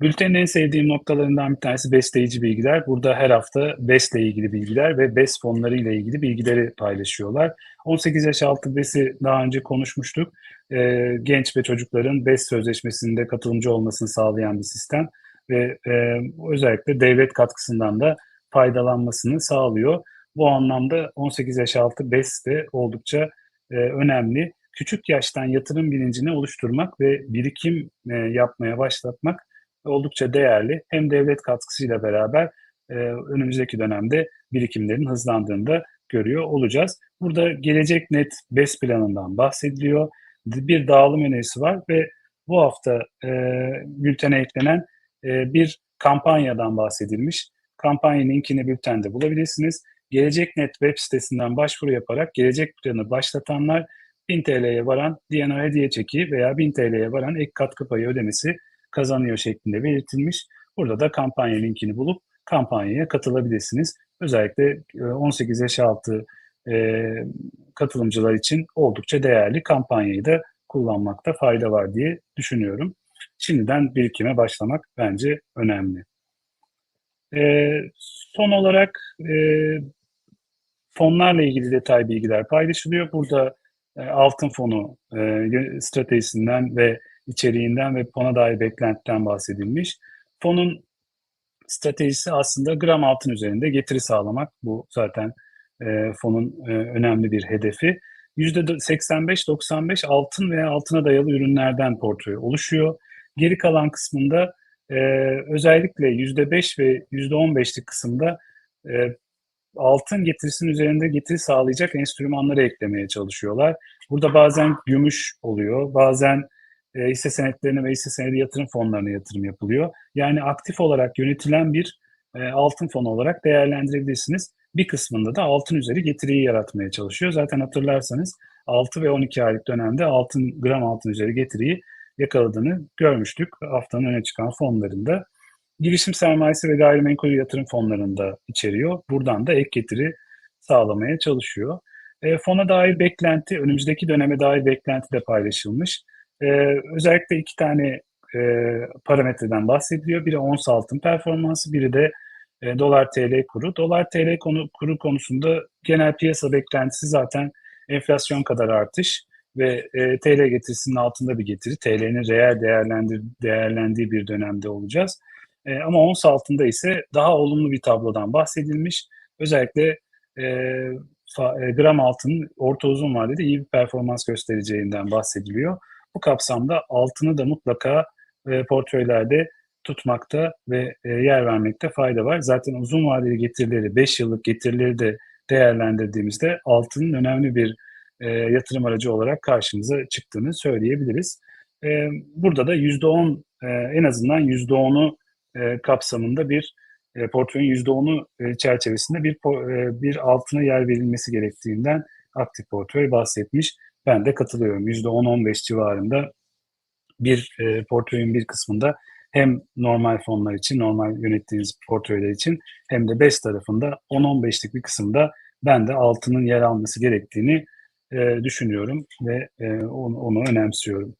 Bültenin en sevdiğim noktalarından bir tanesi besleyici bilgiler. Burada her hafta BES'le ilgili bilgiler ve BES fonlarıyla ilgili bilgileri paylaşıyorlar. 18 yaş altı BES'i daha önce konuşmuştuk. Ee, genç ve çocukların BES sözleşmesinde katılımcı olmasını sağlayan bir sistem ve e, özellikle devlet katkısından da faydalanmasını sağlıyor. Bu anlamda 18 yaş altı BES de oldukça e, önemli. Küçük yaştan yatırım bilincini oluşturmak ve birikim e, yapmaya başlatmak oldukça değerli. Hem devlet katkısıyla beraber e, önümüzdeki dönemde birikimlerin hızlandığını da görüyor olacağız. Burada gelecek net BES planından bahsediliyor. Bir dağılım önerisi var ve bu hafta e, bültene eklenen e, bir kampanyadan bahsedilmiş. Kampanya linkini bültende bulabilirsiniz. Gelecek Net web sitesinden başvuru yaparak gelecek planı başlatanlar 1000 TL'ye varan DNA hediye çeki veya 1000 TL'ye varan ek katkı payı ödemesi kazanıyor şeklinde belirtilmiş. Burada da kampanya linkini bulup kampanyaya katılabilirsiniz. Özellikle 18 yaş altı e, katılımcılar için oldukça değerli kampanyayı da kullanmakta fayda var diye düşünüyorum. Şimdiden birikime başlamak bence önemli. E, son olarak e, fonlarla ilgili detay bilgiler paylaşılıyor. Burada e, altın fonu e, stratejisinden ve içeriğinden ve fona dair beklentiden bahsedilmiş. Fonun stratejisi aslında gram altın üzerinde getiri sağlamak. Bu zaten e, fonun e, önemli bir hedefi. %85-95 altın veya altına dayalı ürünlerden portföy oluşuyor. Geri kalan kısmında e, özellikle %5 ve %15'lik kısımda e, altın getirisinin üzerinde getiri sağlayacak enstrümanları eklemeye çalışıyorlar. Burada bazen gümüş oluyor, bazen e, hisse senetlerine ve hisse senedi yatırım fonlarına yatırım yapılıyor. Yani aktif olarak yönetilen bir e, altın fonu olarak değerlendirebilirsiniz. Bir kısmında da altın üzeri getiriyi yaratmaya çalışıyor. Zaten hatırlarsanız 6 ve 12 aylık dönemde altın gram altın üzeri getiriyi yakaladığını görmüştük haftanın öne çıkan fonlarında. Girişim sermayesi ve gayrimenkul yatırım fonlarında içeriyor. Buradan da ek getiri sağlamaya çalışıyor. E, fona dair beklenti, önümüzdeki döneme dair beklenti de paylaşılmış. E, özellikle iki tane e, parametreden bahsediliyor. Biri ons altın performansı, biri de e, dolar TL kuru. Dolar TL konu, kuru konusunda genel piyasa beklentisi zaten enflasyon kadar artış ve e, TL getirisinin altında bir getiri. TL'nin reel değerlendir, değerlendiği bir dönemde olacağız. E, ama ons altında ise daha olumlu bir tablodan bahsedilmiş. Özellikle e, fa, e, gram altının orta uzun vadede iyi bir performans göstereceğinden bahsediliyor. Bu kapsamda altını da mutlaka e, portföylerde tutmakta ve e, yer vermekte fayda var. Zaten uzun vadeli getirileri, 5 yıllık getirileri de değerlendirdiğimizde altının önemli bir e, yatırım aracı olarak karşımıza çıktığını söyleyebiliriz. E, burada da %10 e, en azından %10'u e, kapsamında bir e, portföyün %10'u e, çerçevesinde bir e, bir altına yer verilmesi gerektiğinden aktif portföy bahsetmiş. Ben de katılıyorum. %10-15 civarında bir e, portföyün bir kısmında hem normal fonlar için, normal yönettiğiniz portföyler için hem de BES tarafında 10-15'lik bir kısımda ben de altının yer alması gerektiğini e, düşünüyorum ve e, onu, onu önemsiyorum.